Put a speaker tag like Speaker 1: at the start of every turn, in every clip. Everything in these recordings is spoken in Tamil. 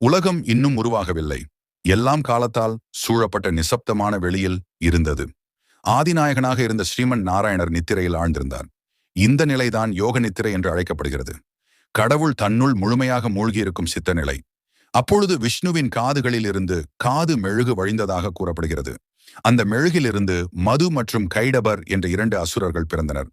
Speaker 1: உலகம் இன்னும் உருவாகவில்லை. எல்லாம் காலத்தால் சூழப்பட்ட நிசப்தமான வெளியில் இருந்தது. ஆதிநாயகனாக இருந்த ஸ்ரீமன் நாராயணர் நித்திரையில் ஆழ்ந்திருந்தார். இந்த நிலைதான் யோக நித்திரை என்று அழைக்கப்படுகிறது. கடவுள் தன்னுள் முழுமையாக மூழ்கியிருக்கும் சித்த நிலை அப்பொழுது விஷ்ணுவின் காதுகளில் இருந்து காது மெழுகு வழிந்ததாக கூறப்படுகிறது. அந்த மெழுகிலிருந்து மது மற்றும் கைடபர் என்ற இரண்டு அசுரர்கள் பிறந்தனர்.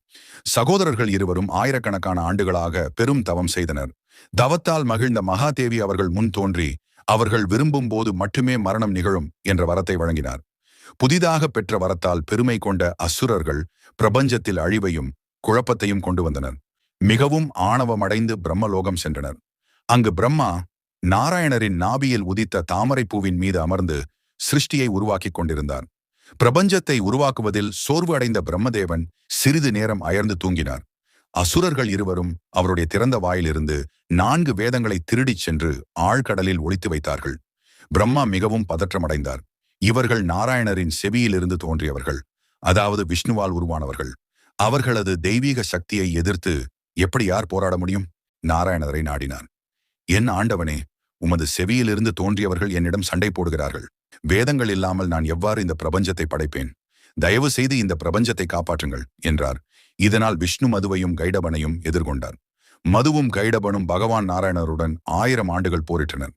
Speaker 1: சகோதரர்கள் இருவரும் ஆயிரக்கணக்கான ஆண்டுகளாக பெரும் தவம் செய்தனர். தவத்தால் மகிழ்ந்த மகாதேவி அவர்கள் முன் தோன்றி அவர்கள் விரும்பும் போது மட்டுமே மரணம் நிகழும் என்ற வரத்தை வழங்கினார். புதிதாக பெற்ற வரத்தால் பெருமை கொண்ட அசுரர்கள் பிரபஞ்சத்தில் அழிவையும் குழப்பத்தையும் கொண்டு வந்தனர். மிகவும் ஆணவமடைந்து பிரம்மலோகம் சென்றனர். அங்கு பிரம்மா நாராயணரின் நாபியில் உதித்த தாமரைப்பூவின் மீது அமர்ந்து சிருஷ்டியை உருவாக்கிக் கொண்டிருந்தார். பிரபஞ்சத்தை உருவாக்குவதில் சோர்வு அடைந்த பிரம்மதேவன் சிறிது நேரம் அயர்ந்து தூங்கினார். அசுரர்கள் இருவரும் அவருடைய திறந்த வாயிலிருந்து நான்கு வேதங்களை திருடிச் சென்று ஆழ்கடலில் ஒழித்து வைத்தார்கள். பிரம்மா மிகவும் பதற்றமடைந்தார். இவர்கள் நாராயணரின் செவியிலிருந்து தோன்றியவர்கள். அதாவது விஷ்ணுவால் உருவானவர்கள். அவர்களது தெய்வீக சக்தியை எதிர்த்து எப்படி யார் போராட முடியும்? நாராயணரை நாடினார் என் ஆண்டவனே உமது செவியிலிருந்து தோன்றியவர்கள் என்னிடம் சண்டை போடுகிறார்கள். வேதங்கள் இல்லாமல் நான் எவ்வாறு இந்த பிரபஞ்சத்தை படைப்பேன்? தயவு செய்து இந்த பிரபஞ்சத்தை காப்பாற்றுங்கள் என்றார். இதனால் விஷ்ணு மதுவையும் கைடபனையும் எதிர்கொண்டார். மதுவும் கைடபனும் பகவான் நாராயணருடன் ஆயிரம் ஆண்டுகள் போரிட்டனர்.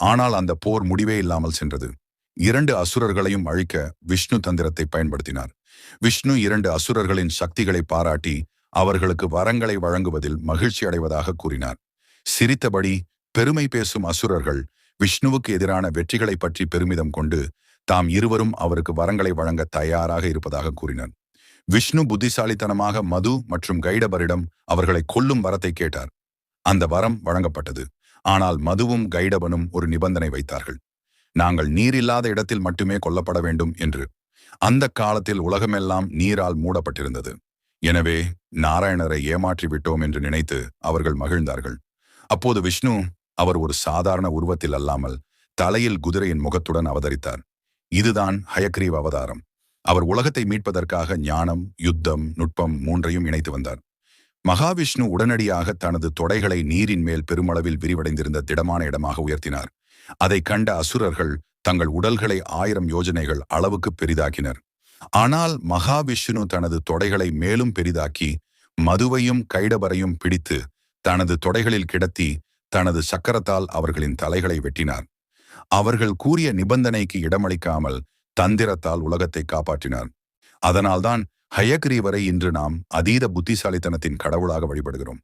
Speaker 1: ஆனால் அந்த போர் முடிவே இல்லாமல் சென்றது. இரண்டு அசுரர்களையும் அழிக்க விஷ்ணு தந்திரத்தை பயன்படுத்தினார். விஷ்ணு இரண்டு அசுரர்களின் சக்திகளை பாராட்டி அவர்களுக்கு வரங்களை வழங்குவதில் மகிழ்ச்சி அடைவதாக கூறினார். சிரித்தபடி பெருமை பேசும் அசுரர்கள் விஷ்ணுவுக்கு எதிரான வெற்றிகளை பற்றி பெருமிதம் கொண்டு தாம் இருவரும் அவருக்கு வரங்களை வழங்க தயாராக இருப்பதாக கூறினர். விஷ்ணு புத்திசாலித்தனமாக மது மற்றும் கைடபரிடம் அவர்களை கொல்லும் வரத்தை கேட்டார். அந்த வரம் வழங்கப்பட்டது. ஆனால் மதுவும் கைடபனும் ஒரு நிபந்தனை வைத்தார்கள். நாங்கள் நீர் இல்லாத இடத்தில் மட்டுமே கொல்லப்பட வேண்டும் என்று. அந்த காலத்தில் உலகமெல்லாம் நீரால் மூடப்பட்டிருந்தது. எனவே நாராயணரை ஏமாற்றி விட்டோம் என்று நினைத்து அவர்கள் மகிழ்ந்தார்கள். அப்போது விஷ்ணு அவர் ஒரு சாதாரண உருவத்தில் அல்லாமல் தலையில் குதிரையின் முகத்துடன் அவதரித்தார். இதுதான் ஹயக்ரீவ் அவதாரம். அவர் உலகத்தை மீட்பதற்காக ஞானம் யுத்தம் நுட்பம் மூன்றையும் இணைத்து வந்தார். மகாவிஷ்ணு உடனடியாக தனது தொடைகளை நீரின் மேல் பெருமளவில் விரிவடைந்திருந்த திடமான இடமாக உயர்த்தினார். அதை கண்ட அசுரர்கள் தங்கள் உடல்களை ஆயிரம் யோஜனைகள் அளவுக்கு பெரிதாக்கினர். ஆனால் மகாவிஷ்ணு தனது தொடைகளை மேலும் பெரிதாக்கி மதுவையும் கைடபரையும் பிடித்து தனது தொடைகளில் கிடத்தி தனது சக்கரத்தால் அவர்களின் தலைகளை வெட்டினார். அவர்கள் கூறிய நிபந்தனைக்கு இடமளிக்காமல் தந்திரத்தால் உலகத்தை காப்பாற்றினார். அதனால்தான் ஹயக்ரீவரை இன்று நாம் அதீத புத்திசாலித்தனத்தின் கடவுளாக வழிபடுகிறோம்.